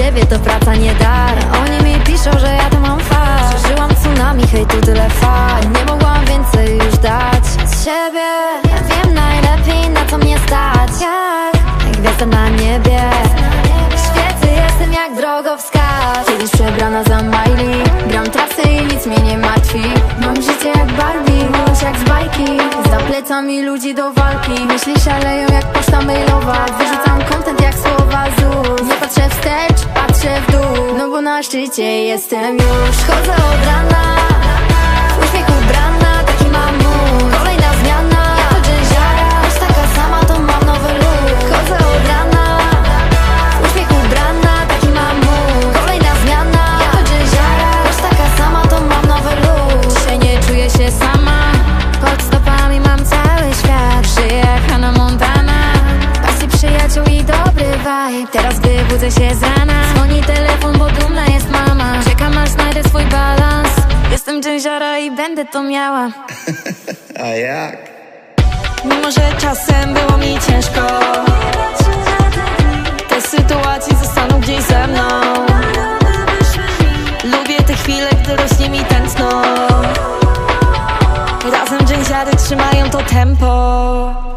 ciebie to praca nie dar. Oni mi piszą, że ja to mam fart Przeżyłam tsunami, hej tu tyle fal Nie mogłam więcej już dać z siebie. Ja wiem najlepiej na co mnie stać. Jak, gwiazda na niebie. Świecę jestem jak drogowskaz. Kiedyś przebrana za Miley. Gram trasy i nic mnie nie martwi. Mam życie jak Barbie, miłość jak z bajki. Za plecami ludzi do walki. Myśli szaleją jak poczta mailowa. Wyrzucam content jak słowa ZUS szczycie jestem już? Chodzę Teraz gdy budzę się z rana. Dzwoni telefon, bo dumna jest mama. Czekam aż znajdę swój balans. Jestem dżęziara i będę to miała. A jak? Mimo, że czasem było mi ciężko Te sytuacje zostaną gdzieś ze mną. Lubię te chwile, gdy rośnie mi tętno. Razem dżęziary trzymają to tempo.